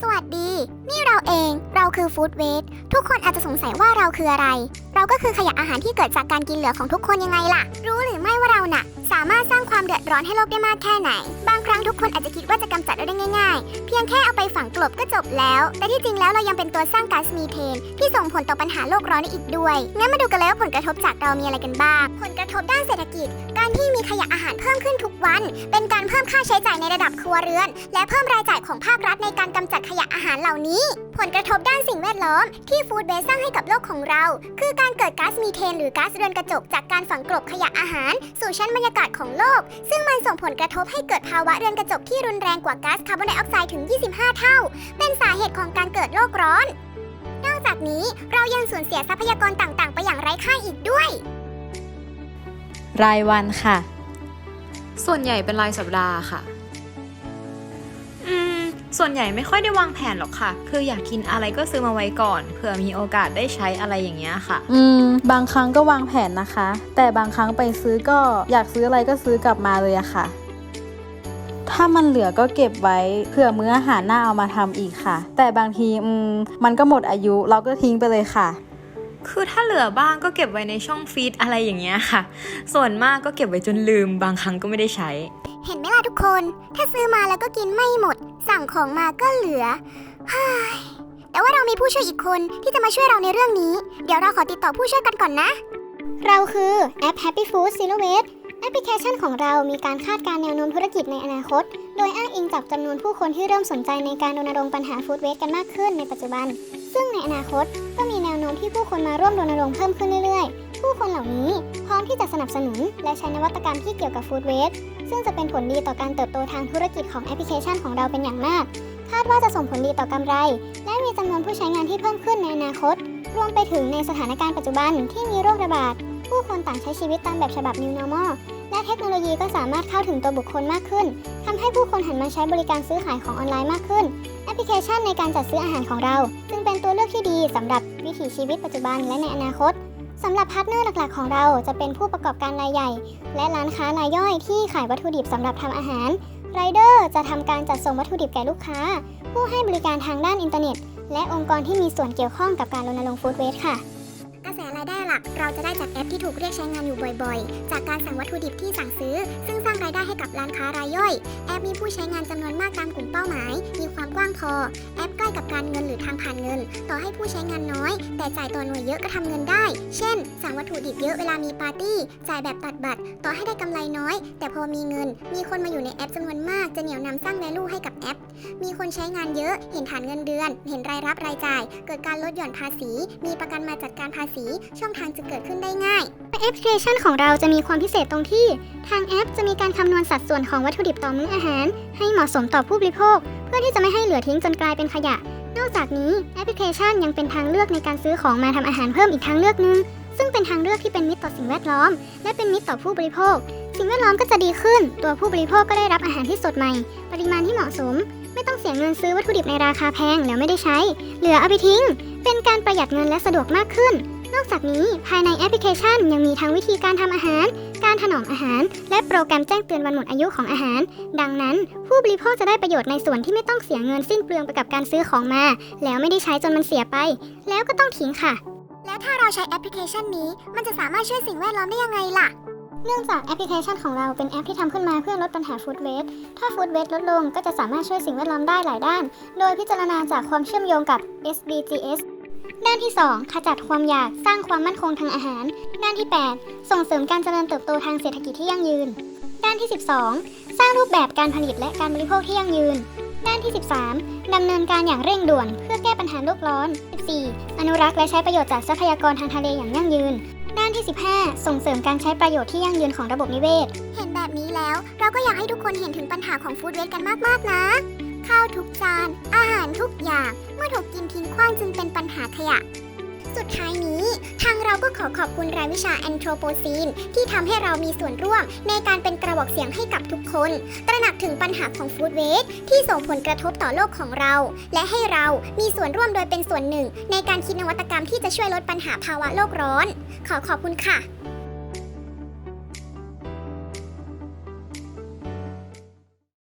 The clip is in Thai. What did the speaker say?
สวัสดี นี่เราเอง เราคือฟู้ดเวททุกคนอาจจะสงสัยว่าเราคืออะไรเราก็คือขยะอาหารที่เกิดจากการกินเหลือของทุกคนยังไงล่ะ รู้หรือไม่ว่าเราน่ะ สามารถสร้างความเดือดร้อนให้โลกได้มากแค่ไหน บางครั้งทุกคนอาจจะคิดว่าจะกำจัดได้ง่าย ๆ เพียงแค่เอาไปฝังกลบก็จบแล้ว แต่ที่จริงแล้วเรายังเป็นตัวสร้างก๊าซมีเทน ที่ส่งผลต่อปัญหาโลกร้อนได้อีกด้วย งั้นมาดูกันเลยว่าผลกระทบจากเรามีอะไรกันบ้าง ผลกระทบด้านเศรษฐกิจ การที่มีขยะอาหารเพิ่มขึ้นทุกวัน เป็นการเพิ่มค่าใช้จ่ายในระดับครัวเรือน และเพิ่มรายจ่ายของภาครัฐในการกำจัดขยะอาหารเหล่านี้ ผลกระทบด้านสิ่งแวดล้อมที่ฟู้ดเบสสร้างให้กับโลกของเรา คือการเกิดก๊าซมีเทนหรือก๊าซเรือนกระจกจากการฝังกลบขยะอาหาร สู่ชั้นบรรยากาศของโลก ซึ่งมันส่งผลกระทบให้เกิดภาวะเรือนกระจกที่รุนแรงกว่าก๊าซคาร์บอนไดออกไซด์ถึง 25 เท่า เป็นสาเหตุของการเกิดโลกร้อน นอกจากนี้เรายังสูญเสียทรัพยากรต่างๆ ไปอย่างไร้ค่าอีกด้วย รายวันค่ะ ส่วนใหญ่เป็นรายสัปดาห์ค่ะอืม ส่วนใหญ่ไม่ค่อยได้วางแผนหรอกค่ะ คืออยากกินอะไรก็ซื้อมาไว้ก่อนเผื่อมีโอกาสได้ใช้อะไรอย่างเงี้ยค่ะ อืม บางครั้งก็วางแผนนะคะ แต่บางครั้งไปซื้อก็อยากซื้ออะไรก็ซื้อกลับมาเลยอะค่ะ ถ้ามันเหลือก็เก็บไว้เผื่อมื้ออาหารหน้าเอามาทำอีกค่ะ แต่บางทีอืมมันก็หมดอายุเราก็ทิ้งไปเลยค่ะ คือถ้าเหลือบ้างก็เก็บไว้ในช่องฟีดอะไรอย่างเงี้ยค่ะ ส่วนมากก็เก็บไว้จนลืม บางครั้งก็ไม่ได้ใช้เห็นไหมล่ะทุกคน ถ้าซื้อมาแล้วก็กินไม่หมด สั่งของมาก็เหลือฮ้ยแต่ว่าเรามีผู้ช่วยอีกคนที่จะมาช่วยเราในเรื่องนี้ เดี๋ยวเราขอติดต่อผู้ช่วยกันก่อนนะ เราคือแอป Happy Food Zero Waste แอปพลิเคชันของเรามีการคาดการณ์แนวโน้มธุรกิจในอนาคต โดยอ้างอิงจากจำนวนผู้คนที่เริ่มสนใจในการรณรงค์ปัญหาฟู้ดเวสกันมากขึ้นในปัจจุบัน ซึ่งในอนาคตก็มีแนวโน้มที่ผู้คนมาร่วมรณรงค์เพิ่มขึ้นเรื่อยๆ ผู้คนเหล่านี้พร้อมที่จะสนับสนุน และใช้นวัตกรรมที่เกี่ยวกับฟู้ดเวส ซึ่งจะเป็นผลดีต่อการเติบโตทางธุรกิจของแอปพลิเคชันของเราเป็นอย่างมาก คาดว่าจะส่งผลดีต่อกำไร และมีจำนวนผู้ใช้งานที่เพิ่มขึ้นในอนาคต รวมไปถึงในสถานการณ์ปัจจุบันที่มีโรคระบาด ผู้คนต่างใช้ชีวิตตามแบบฉบับ New Normal และเทคโนโลยีก็สามารถเข้าถึงตัวบุคคลมากขึ้นทำให้ผู้คนหันมาใช้บริการซื้อขายของออนไลน์มากขึ้น แอปพลิเคชันในการจัดซื้ออาหารของเรา จึงเป็นตัวเลือกที่ดีสำหรับวิถีชีวิตปัจจุบันและในอนาคต สำหรับพาร์ทเนอร์หลักๆของเราจะเป็นผู้ประกอบการรายใหญ่ และร้านค้ารายย่อยที่ขายวัตถุดิบสำหรับทำอาหารไรเดอร์จะทำการจัดส่งวัตถุดิบแก่ลูกค้า ผู้ให้บริการทางด้านอินเทอร์เน็ต และองค์กรที่มีส่วนเกี่ยวข้องกับการรณรงค์ฟู้ดเวสค่ะ เราจะได้จากแอปที่ถูกเรียกใช้งานอยู่บ่อยๆ จากการสั่งวัตถุดิบที่สั่งซื้อ ซึ่งสร้างรายได้ให้กับร้านค้ารายย่อย แอปมีผู้ใช้งานจำนวนมากตามกลุ่มเป้าหมาย มีความกว้างพอ แอปใกล้กับการเงินหรือทางผ่านเงิน ต่อให้ผู้ใช้งานน้อย แต่จ่ายต่อหน่วยเยอะก็ทำเงินได้ เช่น สั่งวัตถุดิบเยอะเวลามีปาร์ตี้ จ่ายแบบตัดบัตร ต่อให้ได้กำไรน้อย แต่พอมีเงิน มีคนมาอยู่ในแอปจำนวนมาก จะเหนี่ยวนำสร้างแวลูให้กับแอป มีคนใช้งานเยอะ เห็นฐานเงินเดือน เห็นรายรับรายจ่าย เกิดการลดหย่อนภาษี มีประกันมาจัดการภาษี ช่องทางจะเกิดขึ้นได้ง่ายแอปพลิเคชันของเราจะมีความพิเศษตรงที่ ทางแอปจะมีการคำนวณสัดส่วนของวัตถุดิบต่อมื้ออาหาร ให้เหมาะสมต่อผู้บริโภค เพื่อที่จะไม่ให้เหลือทิ้งจนกลายเป็นขยะ นอกจากนี้แอปพลิเคชันยังเป็นทางเลือกในการซื้อของมาทำอาหารเพิ่มอีกทางเลือกหนึ่งซึ่งเป็นทางเลือกที่เป็นมิตรต่อสิ่งแวดล้อม และเป็นมิตรต่อผู้บริโภค สิ่งแวดล้อมก็จะดีขึ้น ตัวผู้บริโภคก็ได้รับอาหารที่สดใหม่ ปริมาณที่เหมาะสม ไม่ต้องเสียเงินซื้อวัตถุดิบในราคาแพงแล้วไม่ได้ใช้ เหลือเอาไปทิ้ง เป็นการประหยัดเงินและสะดวกมากขึ้น นอกจากนี้ภายในแอปพลิเคชันยังมีทั้งวิธีการทำอาหาร การถนอมอาหาร และโปรแกรมแจ้งเตือนวันหมดอายุของอาหาร ดังนั้น ผู้บริโภคจะได้ประโยชน์ในส่วนที่ไม่ต้องเสียเงินสิ้นเปลืองไปกับการซื้อของมา แล้วไม่ได้ใช้จนมันเสียไป แล้วก็ต้องทิ้งค่ะ แล้วถ้าเราใช้แอปพลิเคชันนี้ มันจะสามารถช่วยสิ่งแวดล้อมได้ยังไงล่ะเนื่องจากแอปพลิเคชันของเราเป็นแอปที่ทำขึ้นมาเพื่อลดปัญหาฟู้ดเวสต์ถ้าฟู้ดเวสต์ลดลงก็จะสามารถช่วยสิ่งแวดล้อมได้หลายด้าน โดยพิจารณาจากความเชื่อมโยงกับ SDGs ด้านที่ 2 ขจัดความอยากสร้างความมั่นคงทางอาหาร ด้านที่ 8 ส่งเสริมการเจริญเติบโตทางเศรษฐกิจที่ยั่งยืน ด้านที่ 12 สร้างรูปแบบการผลิตและการบริโภคที่ยั่งยืน ด้านที่ 13 ดำเนินการอย่างเร่งด่วน เพื่อแก้ปัญหาโลกร้อน 14 อนุรักษ์และใช้ประโยชน์จากทรัพยากรทางทะเลอย่างยั่งยืน ด้านที่ 15 ส่งเสริมการใช้ประโยชน์ที่ยั่งยืนของระบบนิเวศ เห็นแบบนี้แล้ว เราก็อยากให้ทุกคนเห็นถึงปัญหาของฟู้ดเวสต์กันมากๆนะ ข้าวทุกจาน อาหารทุกอย่าง เมื่อถูกกินทิ้งขว้างจึงเป็นปัญหาขยะ สุดท้ายนี้ ทางเราก็ขอขอบคุณรายวิชาแอนโทรโปซีนที่ทำให้เรามีส่วนร่วมในการเป็นกระบอกเสียงให้กับทุกคน ตระหนักถึงปัญหาของฟู้ดเวสต์ที่ส่งผลกระทบต่อโลกของเรา และให้เรามีส่วนร่วมโดยเป็นส่วนหนึ่ง ในการคิดนวัตกรรมที่จะช่วยลดปัญหาภาวะโลกร้อน ขอขอบคุณค่ะ